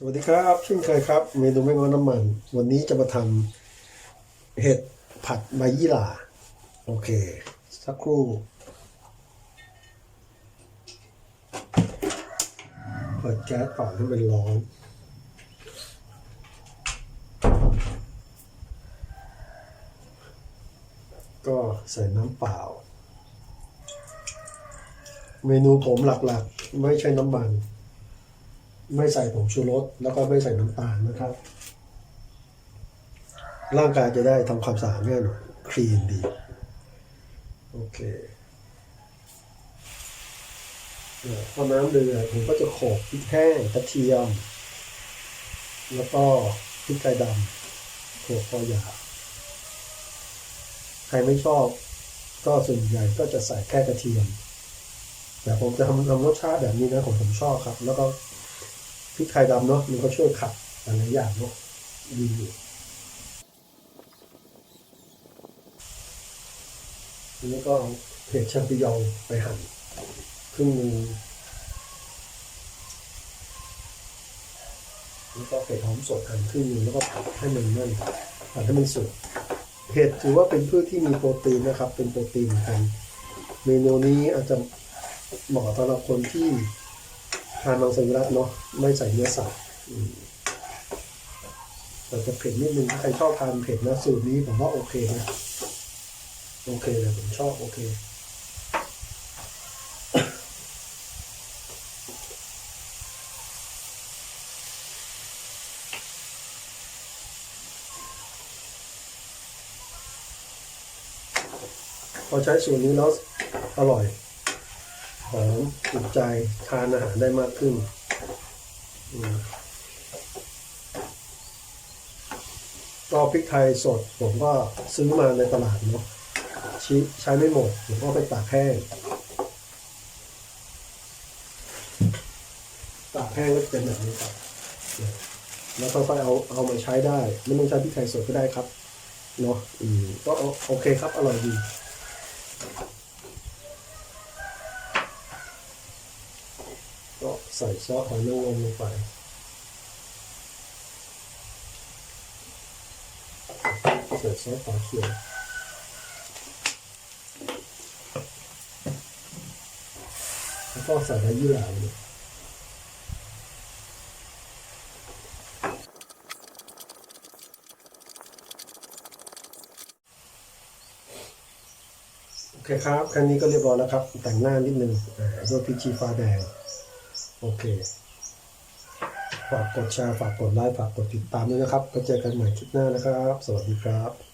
สวัสดีครับเช่นเคยครับ เมนูไม่งอน้ำมัน วันนี้จะมาทำเห็ดผัดใบยี่หร่า โอเค สักครู่ เปิดแก๊สก่อนให้มันร้อนก็ใส่น้ำเปล่า เมนูผมหลักๆ ไม่ใช่น้ำมัน ไม่ใส่ผงชูรสแล้วก็ไม่ใส่น้ำตาลนะครับ ร่างกายจะได้ทำความสะอาดง่ายหน่อยคลีนดี โอเคเอ่อพอน้ำเดือดผมก็จะโขลกพริกแห้งกระเทียม แล้วก็พริกไทยดำโขลกพอหยาใครไม่ชอบ ก็ส่วนใหญ่ก็จะใส่แค่กระเทียมแต่ผมจะทำทำรสชาติแบบนี้นะผมผมชอบครับ แล้วก็ พริกไทยดำเนาะมันก็ช่วยขับหลายๆอย่างเนาะดีอยู่ทีนี้ก็เอาเห็ดแชมปิญองไปหั่นครึ่งนึงแล้วก็เห็ดหอมสดหั่นครึ่งนึงแล้วก็ผัดให้มันนั่นผัดให้มันสุกเห็ดถือว่าเป็นพืชที่มีโปรตีนนะครับ เป็นโปรตีนเหมือนกัน เมนูนี้อาจจะเหมาะสำหรับคนที่ ทานมังสวิรัตเนาะไม่ใส่เนื้อสัตว์อืมแต่จะเผ็ดนิดนึงถ้าใครชอบทานเผ็ดนะสูตรนี้ผมว่าโอเคนะโอเคเลยผมชอบโอเคพอใช้สูตรนี้แล้วอร่อย หอมถูกใจทานอาหารได้มากขึ้นก็พริกไทยสดผมก็ซื้อมาในตลาดเนาะใช้ไม่หมดผมก็ไปตากแห้งตากแห้งก็จะเป็นแบบนี้ครับแล้วค่อยๆเอาเอามาใช้ได้ ไม่ต้องใช้พริกไทยสดก็ได้ครับเนาะอืมก็โอเคครับ อร่อยดี ก็ ใส่ซอสหอยนางรมลงไป ใส่ซอสฝาเขียวแล้วก็ใส่ใบยี่หร่าเลยโอเคครับแค่นี้ก็เรียบร้อยแล้วครับ แต่งหน้านิดนึงด้วยพริกชี้ฟ้าแดง โอเค ฝากกดแชร์ ฝากกดไลค์ ฝากกดติดตามด้วยนะครับ ไปเจอกันใหม่คลิปหน้านะครับ สวัสดีครับ